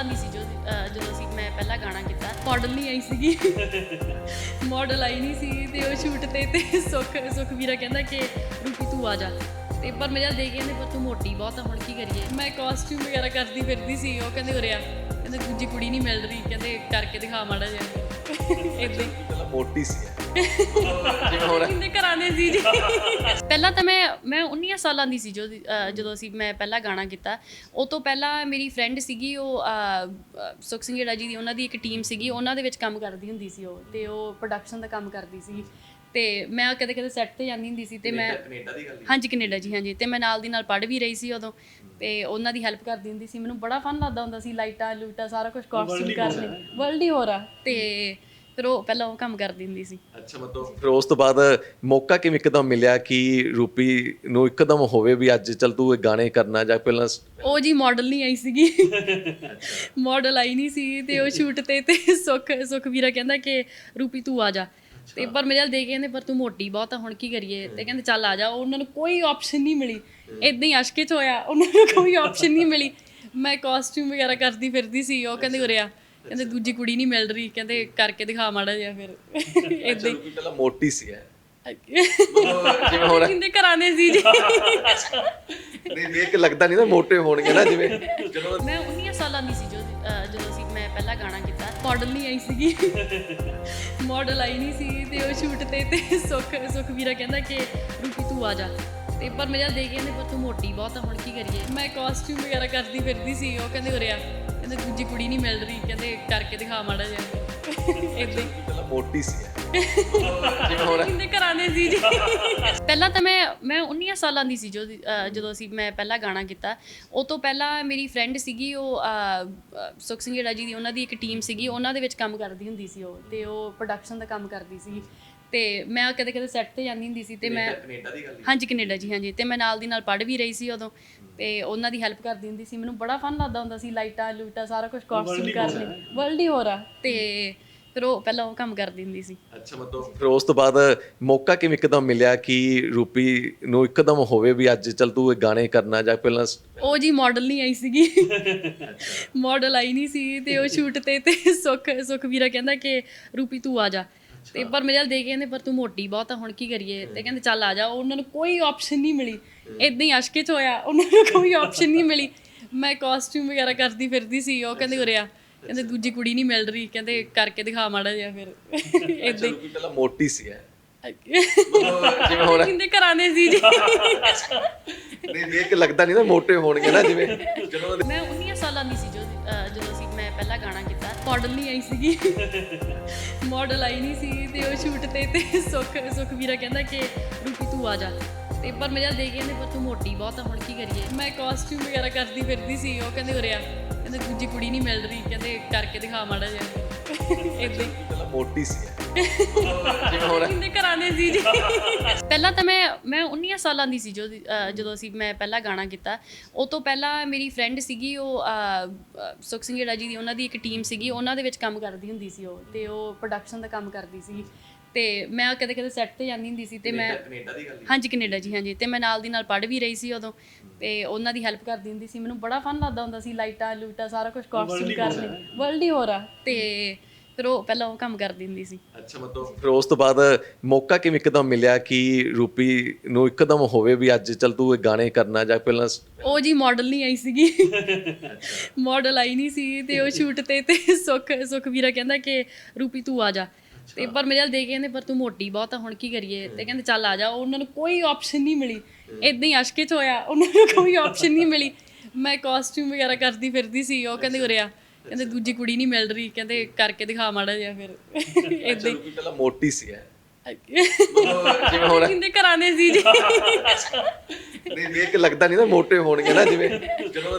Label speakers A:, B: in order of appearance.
A: ਸਾਲਾਂ ਸੀ ਜੋ ਜਦੋਂ ਅਸੀਂ ਮੈਂ ਪਹਿਲਾ ਗਾਣਾ ਕੀਤਾ ਮਾਡਲ ਨਹੀਂ ਆਈ ਸੀਗੀ। ਮਾਡਲ ਆਈ ਨਹੀਂ ਸੀ ਤੇ ਉਹ ਸ਼ੂਟ ਤੇ ਤੇ ਸੁਖ ਸੁਖ ਵੀਰਾ ਕਹਿੰਦਾ ਕਿ, ਰੂਪੀ ਤੂੰ ਆ ਜਾ। ਤੇ ਪਰ ਮੈਂ ਜਦ ਦੇਖ ਕਹਿੰਦੇ, ਪਰ ਤੂੰ ਮੋਟੀ ਬਹੁਤ ਆ, ਹੁਣ ਕੀ ਕਰੀਏ? ਮੈਂ ਕਾਸਟਿਊਮ ਵਗੈਰਾ ਕਰਦੀ ਫਿਰਦੀ ਸੀ, ਉਹ ਕਹਿੰਦੇ, ਉਰੇ ਆ। ਕਹਿੰਦੇ, ਦੂਜੀ ਕੁੜੀ ਨਹੀਂ ਮਿਲ ਰਹੀ। ਕਹਿੰਦੇ, ਕਰਕੇ ਦਿਖਾ ਮਾੜਾ ਜਿਹਾ। ਇਦਾਂ
B: ਪਹਿਲਾਂ ਮੋਟੀ ਸੀ। ਜਿਵੇਂ ਹੁਣ
A: ਕਿੰਨੇ ਕਰਾਣੇ ਸੀ ਜੀ। ਪਹਿਲਾਂ ਤਾਂ ਮੈਂ ਮੈਂ 19 ਸਾਲਾਂ ਦੀ ਸੀ ਜਦੋਂ ਅਸੀਂ ਮੈਂ ਪਹਿਲਾ ਗਾਣਾ ਕੀਤਾ। ਉਹ ਤੋਂ ਪਹਿਲਾਂ ਮੇਰੀ ਫਰੈਂਡ ਸੀਗੀ ਉਹ ਸੁਖ ਸਿੰਘ ਜੀ ਦੀ ਉਹਨਾਂ ਦੀ ਇੱਕ ਟੀਮ ਸੀਗੀ। ਉਹਨਾਂ ਦੇ ਵਿੱਚ ਕੰਮ ਕਰਦੀ ਹੁੰਦੀ ਸੀ ਉਹ ਤੇ ਉਹ ਪ੍ਰੋਡਕਸ਼ਨ ਦਾ ਕੰਮ ਕਰਦੀ ਸੀ ਤੇ ਮੈਂ ਕਦੇ ਕਦੇ ਸੈੱਟ ਤੇ ਜਾਂਦੀ ਹੁੰਦੀ ਸੀ ਤੇ ਮੈਂ
B: ਕੈਨੇਡਾ ਦੀ ਗੱਲ
A: ਹਾਂਜੀ ਕੈਨੇਡਾ ਜੀ ਹਾਂਜੀ। ਤੇ ਮੈਂ ਨਾਲ ਦੀ ਨਾਲ ਪੜ੍ਹ ਵੀ ਰਹੀ ਸੀ ਉਦੋਂ। ਤੇ ਉਹਨਾਂ ਦੀ ਹੈਲਪ ਕਰਦੀ ਹੁੰਦੀ ਸੀ। ਮੈਨੂੰ ਬੜਾ ਫਨ ਲੱਗਦਾ ਹੁੰਦਾ ਸੀ ਲਾਈਟਾਂ ਲੂਟਾਂ ਸਾਰਾ ਕੁਝ ਕਾਸਟਿਊਮ ਕਰਨੇ ਵਰਲਡ ਹੀ ਹੋ ਰਾ ਤੇ ਫਿਰ ਉਹ ਪਹਿਲਾਂ ਉਹ ਕੰਮ ਕਰਦੀ ਹੁੰਦੀ ਸੀ।
B: ਅੱਛਾ ਮਤਲਬ ਫਿਰ ਉਸ ਤੋਂ ਬਾਅਦ ਮੌਕਾ ਕਿਵੇਂ ਇੱਕਦਮ ਮਿਲਿਆ ਕਿ ਰੂਪੀ ਨੂੰ ਇੱਕਦਮ ਹੋਵੇ ਵੀ ਅੱਜ ਚੱਲ ਤੂੰ ਇਹ ਗਾਣੇ ਕਰਨਾ ਜਾਂ ਪਹਿਲਾਂ
A: ਉਹ ਜੀ ਮਾਡਲ ਨਹੀਂ ਆਈ ਸੀਗੀ। ਮਾਡਲ ਆਈ ਨਹੀਂ ਸੀ ਤੇ ਉਹ ਸ਼ੂਟ ਤੇ ਤੇ ਸੁਖ ਸੁਖ ਵੀਰਾ ਕਹਿੰਦਾ ਕਿ ਰੂਪੀ ਤੂੰ ਆ ਜਾ। ਤੇ ਪਰ ਮੇਰੇ ਨਾਲ ਦੇ ਕੇ ਕਹਿੰਦੇ ਪਰ ਤੂੰ ਮੋਟੀ ਬਹੁਤ ਆ ਹੁਣ ਕੀ ਕਰੀਏ? ਤੇ ਕਹਿੰਦੇ ਚੱਲ ਆ ਜਾ। ਉਹਨਾਂ ਨੂੰ ਕੋਈ ਆਪਸ਼ਨ ਨਹੀਂ ਮਿਲੀ। ਇਦਾਂ ਹੀ ਅਸ਼ਕੇ ਚ ਹੋਇਆ। ਉਹਨਾਂ ਨੂੰ ਕੋਈ ਆਪਸ਼ਨ ਨਹੀਂ ਮਿਲੀ। ਮੈਂ ਕਾਸਟਿਊਮ ਵਗੈਰਾ ਕਰਦੀ ਫਿਰਦੀ ਸੀ ਉਹ ਕਹਿੰਦੇ ਉਰੇ ਆ। ਕਹਿੰਦੇ ਦੂਜੀ ਕੁੜੀ ਨਹੀਂ ਮਿਲ ਰਹੀ ਕਹਿੰਦੇ ਕਰਕੇ ਦਿਖਾ ਮਾੜਾ ਜਿਹਾ ਫਿਰ। ਇਦਾਂ ਹੀ।
B: ਪਹਿਲਾਂ ਮੋਟੀ ਸੀ ਜਿਵੇਂ ਹੁਣ
A: ਕਿੰਦੇ ਕਰਾਣੇ ਸੀ ਜੀ।
B: ਨਹੀਂ ਦੇਖ ਕੇ ਲੱਗਦਾ ਨਹੀਂ ਨਾ ਮੋਟੇ ਹੋਣਗੇ ਨਾ ਜਿਵੇਂ। ਜਦੋਂ
A: ਮੈਂ 19 ਸਾਲਾਂ ਦੀ ਸੀ ਜਦੋਂ ਅਸੀਂ ਮੈਂ ਪਹਿਲਾ ਗਾਣਾ ਕੀਤਾ। ਮਾਡਲ ਨਹੀਂ ਆਈ ਸੀਗੀ। ਮਾਡਲ ਆਈ ਨਹੀਂ ਸੀ ਤੇ ਉਹ ਸ਼ੂਟ ਤੇ ਤੇ ਸੁਖ ਸੁਖ ਵੀਰਾ ਕਹਿੰਦਾ ਕਿ ਰੂਪੀ ਤੂੰ ਆ ਜਾ। ਤੇ ਪਰ ਮੈਂ ਜਦ ਦੇ ਕੇ ਕਹਿੰਦੇ ਪਰ ਤੂੰ ਮੋਟੀ ਬਹੁਤ ਆ ਹੁਣ ਕੀ ਕਰੀਏ? ਮੈਂ ਕਾਸਟਿਊਮ ਵਗੈਰਾ ਕਰਦੀ ਫਿਰਦੀ ਸੀ ਉਹ ਕਹਿੰਦੇ ਉਰੇ ਆ। ਕਹਿੰਦੇ ਦੂਜੀ ਕੁੜੀ ਨਹੀਂ ਮਿਲ ਰਹੀ ਕਹਿੰਦੇ ਕਰਕੇ ਦਿਖਾ ਮਾੜਾ ਜਿਹਾ। ਇਦਾਂ
B: ਮੋਟੀ ਸੀ। ਜਿਵੇਂ
A: ਕਿੰਨੇ ਕਰਾਣੇ ਸੀ ਜੀ। ਪਹਿਲਾਂ ਤਾਂ ਮੈਂ ਮੈਂ 19 ਸਾਲਾਂ ਦੀ ਸੀ ਜੋ ਜਦੋਂ ਅਸੀਂ ਮੈਂ ਪਹਿਲਾ ਗਾਣਾ ਕੀਤਾ। ਉਹ ਤੋਂ ਪਹਿਲਾਂ ਮੇਰੀ ਫਰੈਂਡ ਸੀਗੀ ਉਹ ਸੁਖ ਸਿੰਘ ਜਿਹੜਾ ਜੀ ਦੀ ਉਹਨਾਂ ਦੀ ਇੱਕ ਟੀਮ ਸੀਗੀ। ਉਹਨਾਂ ਦੇ ਵਿੱਚ ਕੰਮ ਕਰਦੀ ਹੁੰਦੀ ਸੀ ਉਹ। ਤੇ ਉਹ ਪ੍ਰੋਡਕਸ਼ਨ ਦਾ ਕੰਮ ਕਰਦੀ ਸੀ। ਤੇ ਮੈਂ ਕਦੇ ਕਦੇ ਸੈੱਟ ਤੇ ਜਾਂਦੀ ਹੁੰਦੀ ਸੀ ਤੇ ਮੈਂ
B: ਕੈਨੇਡਾ ਦੀ ਗੱਲ
A: ਹਾਂਜੀ ਕੈਨੇਡਾ ਜੀ ਹਾਂਜੀ। ਤੇ ਮੈਂ ਨਾਲ ਦੀ ਨਾਲ ਪੜ੍ਹ ਵੀ ਰਹੀ ਸੀ ਉਦੋਂ। ਤੇ ਉਹਨਾਂ ਦੀ ਹੈਲਪ ਕਰਦੀ ਹੁੰਦੀ ਸੀ। ਮੈਨੂੰ ਬੜਾ ਫਨ ਲੱਗਦਾ ਹੁੰਦਾ ਸੀ। ਲਾਈਟਾਂ ਲੂਟਾਂ ਸਾਰਾ ਕੁਝ ਕਾਸਟਿਊਮ ਕਰਨੇ ਵਰਲਡ ਹੀ ਹੋ ਰਾ ਤੇ ਫਿਰ ਉਹ ਪਹਿਲਾਂ ਉਹ ਕੰਮ ਕਰਦੀ ਹੁੰਦੀ ਸੀ।
B: ਅੱਛਾ ਮਤਲਬ ਫਿਰ ਉਸ ਤੋਂ ਬਾਅਦ ਮੌਕਾ ਕਿਵੇਂ ਇੱਕਦਮ ਮਿਲਿਆ ਕਿ ਰੂਪੀ ਨੂੰ ਇੱਕਦਮ ਹੋਵੇ ਵੀ ਅੱਜ ਚੱਲ ਤੂੰ ਇਹ ਗਾਣੇ ਕਰਨਾ ਜਾਂ ਪਹਿਲਾਂ
A: ਉਹ ਜੀ ਮਾਡਲ ਨਹੀਂ ਆਈ ਸੀਗੀ। ਮਾਡਲ ਆਈ ਨਹੀਂ ਸੀ ਤੇ ਉਹ ਸ਼ੂਟ ਤੇ ਤੇ ਸੁਖ ਸੁਖ ਵੀਰਾ ਕਹਿੰਦਾ ਕਿ ਰੂਪੀ ਤੂੰ ਆ ਜਾ। ਤੇ ਪਰ ਮੇਰੇ ਨਾਲ ਦੇ ਕੇ ਕਹਿੰਦੇ ਪਰ ਤੂੰ ਮੋਟੀ ਬਹੁਤ ਆ ਹੁਣ ਕੀ ਕਰੀਏ? ਤੇ ਕਹਿੰਦੇ ਚੱਲ ਆ ਜਾ। ਉਹਨਾਂ ਨੂੰ ਕੋਈ ਆਪਸ਼ਨ ਨਹੀਂ ਮਿਲੀ। ਇਦਾਂ ਹੀ ਅਸ਼ਕੇ ਚ ਹੋਇਆ ਉਹਨਾਂ ਨੂੰ ਕੋਈ ਆਪਸ਼ਨ ਨਹੀਂ ਮਿਲੀ। ਮੈਂ ਕਾਸਟਿਊਮ ਵਗੈਰਾ ਕਰਦੀ ਫਿਰਦੀ ਸੀ ਉਹ ਕਹਿੰਦੇ ਉਰੇ ਆ। ਕਹਿੰਦੇ ਦੂਜੀ ਕੁੜੀ ਨਹੀਂ ਮਿਲ ਰਹੀ ਕਹਿੰਦੇ ਕਰਕੇ ਦਿਖਾ ਮਾੜਾ ਜਿਹਾ ਫਿਰ। ਇਦਾਂ ਹੀ।
B: ਪਹਿਲਾਂ ਮੋਟੀ ਸੀ ਜਿਵੇਂ ਹੁਣ
A: ਕਿੰਦੇ ਕਰਾਣੇ ਸੀ ਜੀ।
B: ਨਹੀਂ ਦੇਖ ਕੇ ਲੱਗਦਾ ਨਹੀਂ ਨਾ ਮੋਟੇ ਹੋਣਗੇ ਨਾ ਜਿਵੇਂ। ਜਦੋਂ
A: ਮੈਂ 19 ਸਾਲਾਂ ਦੀ ਸੀ ਜਦੋਂ ਅਸੀਂ ਮੈਂ ਪਹਿਲਾ ਗਾਣਾ ਕੀਤਾ ਮਾਡਲ ਨਹੀਂ ਆਈ ਸੀਗੀ। ਮਾਡਲ ਆਈ ਨਹੀਂ ਸੀ ਤੇ ਉਹ ਸ਼ੂਟ ਤੇ ਤੇ ਸੁਖ ਸੁਖ ਵੀਰਾ ਕਹਿੰਦਾ ਕਿ ਰੂਪੀ ਤੂੰ ਆ ਜਾ। ਤੇ ਪਰ ਮੈਂ ਜਦ ਦੇ ਕੇ ਕਹਿੰਦੇ ਪਰ ਤੂੰ ਮੋਟੀ ਬਹੁਤ ਆ ਹੁਣ ਕੀ ਕਰੀਏ? ਮੈਂ ਕਾਸਟਿਊਮ ਵਗੈਰਾ ਕਰਦੀ ਫਿਰਦੀ ਸੀ ਉਹ ਕਹਿੰਦੇ ਉਰੇ ਆ। ਕਹਿੰਦੇ ਦੂਜੀ ਕੁੜੀ ਨਹੀਂ ਮਿਲ ਰਹੀ ਕਹਿੰਦੇ ਕਰਕੇ ਦਿਖਾ ਮਾੜਾ ਜਿਹਾ। ਇਦਾਂ
B: ਪਹਿਲਾਂ ਮੋਟੀ ਸੀ। ਜਿਵੇਂ ਹੁਣ
A: ਕਿੰਨੇ ਕਰਾਣੇ ਸੀ ਜੀ। ਪਹਿਲਾਂ ਤਾਂ ਮੈਂ ਮੈਂ 19 ਸਾਲਾਂ ਦੀ ਸੀ ਜਦੋਂ ਅਸੀਂ ਮੈਂ ਪਹਿਲਾ ਗਾਣਾ ਕੀਤਾ। ਉਹ ਤੋਂ ਪਹਿਲਾਂ ਮੇਰੀ ਫਰੈਂਡ ਸੀਗੀ ਉਹ ਸੁਖ ਸਿੰਘ ਜੀ ਦੀ ਉਹਨਾਂ ਦੀ ਇੱਕ ਟੀਮ ਸੀਗੀ। ਉਹਨਾਂ ਦੇ ਵਿੱਚ ਕੰਮ ਕਰਦੀ ਹੁੰਦੀ ਸੀ ਉਹ ਤੇ ਉਹ ਪ੍ਰੋਡਕਸ਼ਨ ਦਾ ਕੰਮ ਕਰਦੀ ਸੀ ਤੇ ਮੈਂ ਕਦੇ ਕਦੇ ਸੈੱਟ ਤੇ ਜਾਂਦੀ ਹੁੰਦੀ ਸੀ ਤੇ ਮੈਂ
B: ਕੈਨੇਡਾ ਦੀ ਗੱਲ
A: ਹਾਂਜੀ ਕੈਨੇਡਾ ਜੀ ਹਾਂਜੀ। ਤੇ ਮੈਂ ਨਾਲ ਦੀ ਨਾਲ ਪੜ੍ਹ ਵੀ ਰਹੀ ਸੀ ਉਦੋਂ। ਤੇ ਉਹਨਾਂ ਦੀ ਹੈਲਪ ਕਰਦੀ ਹੁੰਦੀ ਸੀ। ਮੈਨੂੰ ਬੜਾ ਫਨ ਲੱਗਦਾ ਹੁੰਦਾ ਸੀ ਲਾਈਟਾਂ ਲੂਟਾਂ ਸਾਰਾ ਕੁਝ ਕਾਸਟਿਊਮ ਕਰਨੇ ਵਰਲਡ ਹੀ। ਹੋ ਰਾ ਤੇ ਫਿਰ ਉਹ ਪਹਿਲਾਂ ਉਹ ਕੰਮ ਕਰਦੀ ਹੁੰਦੀ ਸੀ।
B: ਅੱਛਾ ਮਤਲਬ ਫਿਰ ਉਸ ਤੋਂ ਬਾਅਦ ਮੌਕਾ ਕਿਵੇਂ ਇੱਕਦਮ ਮਿਲਿਆ ਕਿ ਰੂਪੀ ਨੂੰ ਇੱਕਦਮ ਹੋਵੇ ਵੀ ਅੱਜ ਚੱਲ ਤੂੰ ਇਹ ਗਾਣੇ ਕਰਨਾ ਜਾਂ ਪਹਿਲਾਂ
A: ਉਹ ਜੀ ਮਾਡਲ ਨਹੀਂ ਆਈ ਸੀਗੀ। ਮਾਡਲ ਆਈ ਨਹੀਂ ਸੀ ਤੇ ਉਹ ਸ਼ੂਟ ਤੇ ਤੇ ਸੁਖ ਸੁਖ ਵੀਰਾ ਕਹਿੰਦਾ ਕਿ ਰੂਪੀ ਤੂੰ ਆ ਜਾ। ਤੇ ਪਰ ਮੇਰੇ ਨਾਲ ਦੇ ਕੇ ਕਹਿੰਦੇ ਪਰ ਤੂੰ ਮੋਟੀ ਬਹੁਤ ਆ ਹੁਣ ਕੀ ਕਰੀਏ? ਤੇ ਕਹਿੰਦੇ ਚੱਲ ਆ ਜਾ। ਉਹਨਾਂ ਨੂੰ ਕੋਈ ਆਪਸ਼ਨ ਨਹੀਂ ਮਿਲੀ। ਇਦਾਂ ਹੀ ਅਸ਼ਕੇ ਚ ਹੋਇਆ। ਉਹਨਾਂ ਨੂੰ ਕੋਈ ਆਪਸ਼ਨ ਨਹੀਂ ਮਿਲੀ। ਮੈਂ ਕਾਸਟਿਊਮ ਵਗੈਰਾ ਕਰਦੀ ਫਿਰਦੀ ਸੀ ਉਹ ਕਹਿੰਦੇ ਉਰੇ ਆ। ਕਹਿੰਦੇ ਦੂਜੀ ਕੁੜੀ ਨਹੀਂ ਮਿਲ ਰਹੀ। ਕਹਿੰਦੇ ਕਰਕੇ ਦਿਖਾ ਮਾੜਾ ਜਿਹਾ ਫਿਰ। ਇਦਾਂ ਹੀ।
B: ਪਹਿਲਾਂ ਮੋਟੀ ਸੀ
A: ਜਿਵੇਂ
B: ਹੁਣ
A: ਕਿੰਦੇ ਕਰਾਣੇ ਸੀ ਜੀ।
B: ਨਹੀਂ ਦੇਖ ਕੇ ਲੱਗਦਾ ਨਹੀਂ ਨਾ ਮੋਟੇ ਹੋਣਗੇ ਨਾ ਜਿਵੇਂ ਜਦੋਂ